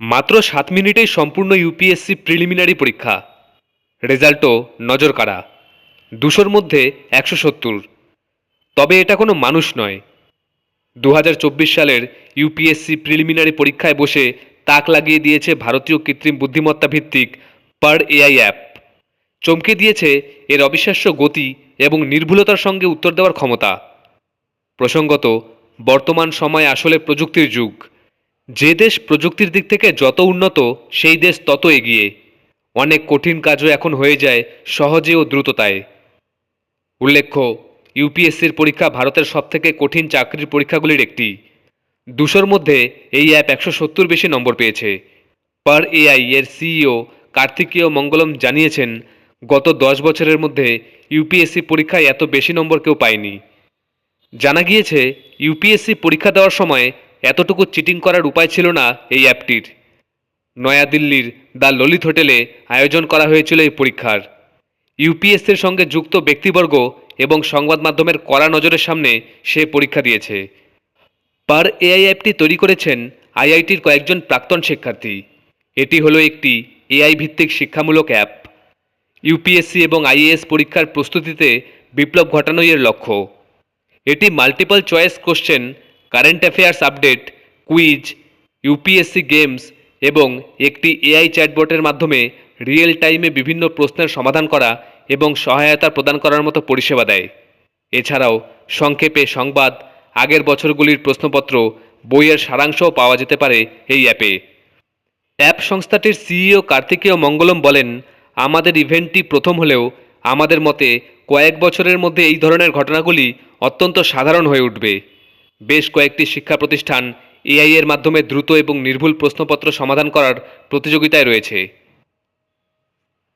মাত্র সাত মিনিটেই সম্পূর্ণ ইউপিএসসি প্রিলিমিনারি পরীক্ষা। রেজাল্টও নজর কাড়া দুশোর মধ্যে একশো সত্তর। তবে এটা কোনো মানুষ নয়। দু সালের ইউপিএসসি প্রিলিমিনারি পরীক্ষায় বসে তাক লাগিয়ে দিয়েছে ভারতীয় কৃত্রিম বুদ্ধিমত্তা ভিত্তিক পার এআই অ্যাপ। চমকে দিয়েছে এর অবিশ্বাস্য গতি এবং নির্ভুলতার সঙ্গে উত্তর দেওয়ার ক্ষমতা। প্রসঙ্গত, বর্তমান সময় আসলে প্রযুক্তির যুগ। যে দেশ প্রযুক্তির দিক থেকে যত উন্নত, সেই দেশ তত এগিয়ে। অনেক কঠিন কাজও এখন হয়ে যায় সহজে ও দ্রুততায়। উল্লেখ্য, ইউপিএসসির পরীক্ষা ভারতের সবথেকে কঠিন চাকরির পরীক্ষাগুলির একটি। দুশোর মধ্যে এই অ্যাপ একশো সত্তর বেশি নম্বর পেয়েছে। পার এআই এর সিইও কার্তিকেয় মঙ্গলম জানিয়েছেন, গত দশ বছরের মধ্যে ইউপিএসসি পরীক্ষায় এত বেশি নম্বর কেউ পায়নি। জানা গিয়েছে, ইউপিএসসি পরীক্ষা দেওয়ার সময় এতটুকু চিটিং করার উপায় ছিল না এই অ্যাপটির। নয়াদিল্লির দ্য ললিত হোটেলে আয়োজন করা হয়েছিল এই পরীক্ষার। ইউপিএসসির সঙ্গে যুক্ত ব্যক্তিবর্গ এবং সংবাদ মাধ্যমের কড়া নজরের সামনে সে পরীক্ষা দিয়েছে। পার এআই অ্যাপটি তৈরি করেছেন আইআইটির কয়েকজন প্রাক্তন শিক্ষার্থী। এটি হলো একটি এআই ভিত্তিক শিক্ষামূলক অ্যাপ। ইউপিএসসি এবং আইএএস পরীক্ষার প্রস্তুতিতে বিপ্লব ঘটানোই এর লক্ষ্য। এটি multiple choice question current affairs update, quiz, UPSC games এবং একটি এআই চ্যাটবটের মাধ্যমে রিয়েল টাইমে বিভিন্ন প্রশ্নের সমাধান করা এবং সহায়তা প্রদান করার মতো পরিষেবা দেয়। এছাড়াও সংক্ষেপে সংবাদ, আগের বছরগুলির প্রশ্নপত্র, বইয়ের সারাংশও পাওয়া যেতে পারে এই অ্যাপে। অ্যাপ সংস্থাটির সিইও কার্তিকেয় মঙ্গলম বলেন, আমাদের ইভেন্টটি প্রথম হলেও আমাদের মতে কয়েক বছরের মধ্যে এই ধরনের ঘটনাগুলি অত্যন্ত সাধারণ হয়ে উঠবে। বেশ কয়েকটি শিক্ষা প্রতিষ্ঠান এআইয়ের মাধ্যমে দ্রুত এবং নির্ভুল প্রশ্নপত্র সমাধান করার প্রতিযোগিতায় রয়েছে।